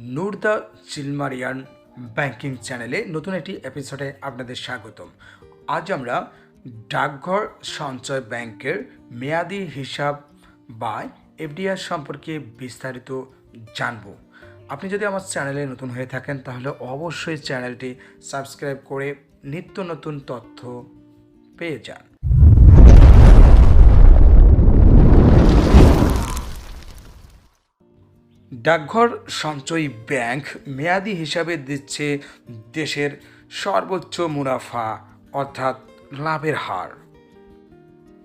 Noor the চিলমারিয়ান banking চ্যানেলে নতুন একটি এপিসোডে আপনাদের স্বাগতম। আজ আমরা ডাকঘর সঞ্চয় ব্যাংকের মেয়াদি হিসাব বা এফডিআর সম্পর্কে বিস্তারিত জানব। আপনি যদি আমার চ্যানেলে নতুন হয়ে থাকেন, তাহলে অবশ্যই চ্যানেলটি সাবস্ক্রাইব করে নিত্য নতুন তথ্য পেয়ে যান। ডাকঘর সঞ্চয়ী ব্যাংক মেয়াদি হিসাবে দিচ্ছে দেশের সর্বোচ্চ মুনাফা, অর্থাৎ লাভের হার।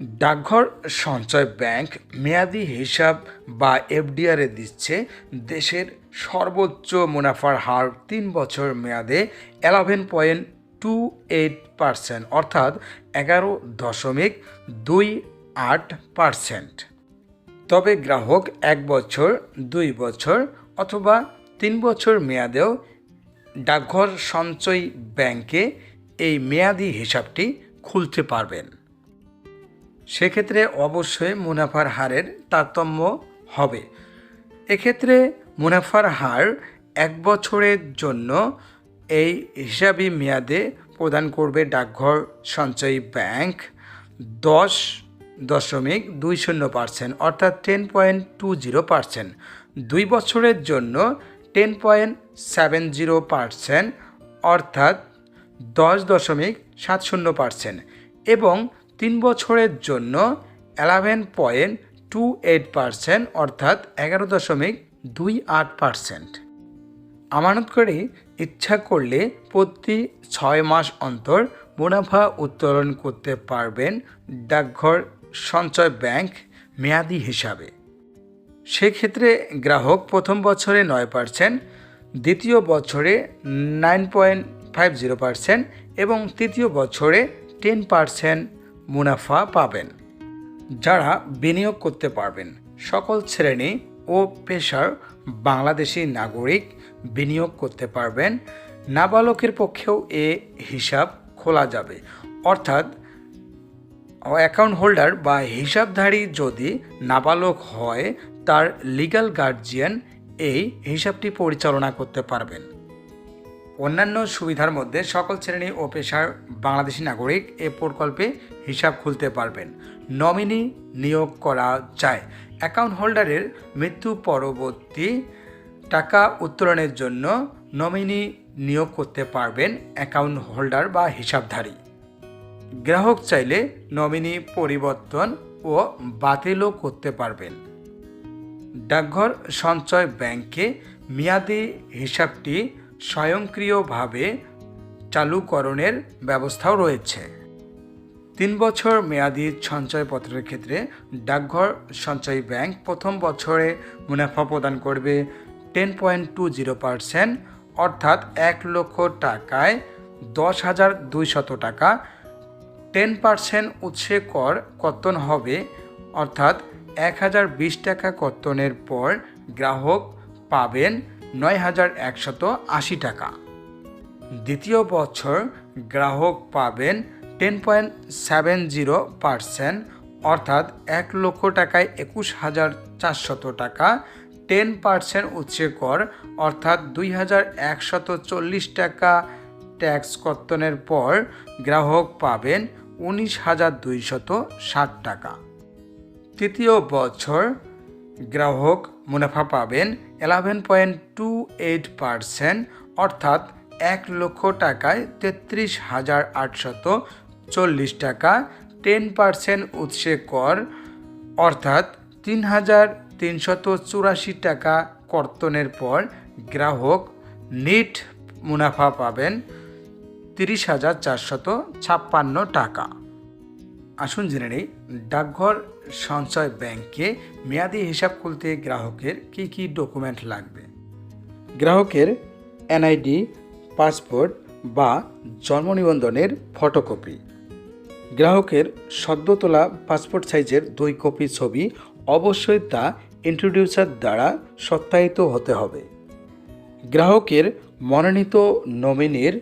ডাকঘর সঞ্চয় ব্যাংক মেয়াদি হিসাব বা এফডিআরে দিচ্ছে দেশের সর্বোচ্চ মুনাফার হার তিন বছর মেয়াদে eleven point two eight percent অর্থাৎ এগারো দশমিক দুই আট পারসেন্ট তবে গ্রাহক এক বছর, দুই বছর অথবা তিন বছর মেয়াদেও ডাকঘর সঞ্চয় ব্যাংকে এই মেয়াদি হিসাবটি খুলতে পারবেন। সেক্ষেত্রে অবশ্যই মুনাফার হারের তারতম্য হবে। এক্ষেত্রে মুনাফার হার এক বছরের জন্য এই হিসাবি মেয়াদে প্রদান করবে ডাকঘর সঞ্চয়ী ব্যাংক দশ দশমিক দুই শূন্য পার্সেন্ট, অর্থাৎ ten point two zero percent. দুই বছরের জন্য ten point seven zero percent, অর্থাৎ দশ দশমিক সাত শূন্য পার্সেন্ট। এবং তিন বছরের জন্য eleven point two eight percent, অর্থাৎ এগারো দশমিক দুই আট পার্সেন্ট। আমানত করে ইচ্ছা করলে প্রতি ছয় মাস অন্তর মুনাফা উত্তোলন করতে পারবেন ডাকঘর সঞ্চয় ব্যাংক মেয়াদি হিসাবে। সেক্ষেত্রে গ্রাহক প্রথম বছরে নয় পার্সেন্ট, দ্বিতীয় বছরে nine point five zero percent এবং তৃতীয় বছরে টেন পার্সেন্ট মুনাফা পাবেন, যারা বিনিয়োগ করতে পারবেন। সকল শ্রেণি ও পেশার বাংলাদেশি নাগরিক বিনিয়োগ করতে পারবেন। নাবালকের পক্ষেও এ হিসাব খোলা যাবে। অর্থাৎ অ্যাকাউন্ট হোল্ডার বা হিসাবধারী যদি নাবালক হয়, তার লিগ্যাল গার্জিয়ান এই হিসাবটি পরিচালনা করতে পারবেন। অন্যান্য সুবিধার মধ্যে সকল শ্রেণি ও পেশার বাংলাদেশি নাগরিক এ প্রকল্পে হিসাব খুলতে পারবেন। নমিনি নিয়োগ করা যায়। অ্যাকাউন্ট হোল্ডারের মৃত্যু পরবর্তী টাকা উত্তোলনের জন্য নমিনি নিয়োগ করতে পারবেন অ্যাকাউন্ট হোল্ডার বা হিসাবধারী। গ্রাহক চাইলে নমিনি, পরিবর্তন ও বাতিলও করতে পারবেন। ডাকঘর সঞ্চয় ব্যাংকে মেয়াদি হিসাবটি স্বয়ংক্রিয়ভাবে চালুকরণের ব্যবস্থাও রয়েছে। তিন বছর মেয়াদি সঞ্চয়পত্রের ক্ষেত্রে ডাকঘর সঞ্চয় ব্যাংক প্রথম বছরে মুনাফা প্রদান করবে ten point two zero percent অর্থাৎ এক লক্ষ টাকায় দশ হাজার দুইশত টাকা টেন পার্সেন্ট উৎসে কর কর্তন হবে, অর্থাৎ এক হাজার বিশ টাকা কর্তনের পর গ্রাহক পাবেন নয় হাজার একশত আশি টাকা। দ্বিতীয় বছর গ্রাহক পাবেন ten point seven zero percent অর্থাৎ এক লক্ষ টাকায় একুশ হাজার চারশত টাকা। টেন পার্সেন্ট উৎসে কর, অর্থাৎ দুই হাজার একশত চল্লিশ টাকা ট্যাক্স কর্তনের পর গ্রাহক পাবেন উনিশ হাজার দুইশত ষাট টাকা। তৃতীয় বছর গ্রাহক মুনাফা পাবেন eleven point two eight percent অর্থাৎ এক লক্ষ টাকায় তেত্রিশ হাজার আটশত চল্লিশ টাকা টেন পার্সেন্ট উৎসে কর, অর্থাৎ তিন হাজার তিনশত চুরাশি টাকা কর্তনের পর গ্রাহক নিট মুনাফা পাবেন তিরিশ হাজার চারশত ছাপ্পান্ন টাকা। আসুন জেনে নেই, ডাকঘর সঞ্চয় ব্যাংকে মেয়াদি হিসাব খুলতে গ্রাহকের কি কি ডকুমেন্ট লাগবে? গ্রাহকের এনআইডি, পাসপোর্ট বা জন্ম নিবন্ধনের ফটোকপি। গ্রাহকের সদ্য তোলা পাসপোর্ট সাইজের দুই কপি ছবি অবশ্যই তা ইন্ট্রোডিউসার দ্বারা সত্যায়িত হতে হবে। গ্রাহকের মনোনীত নমিনির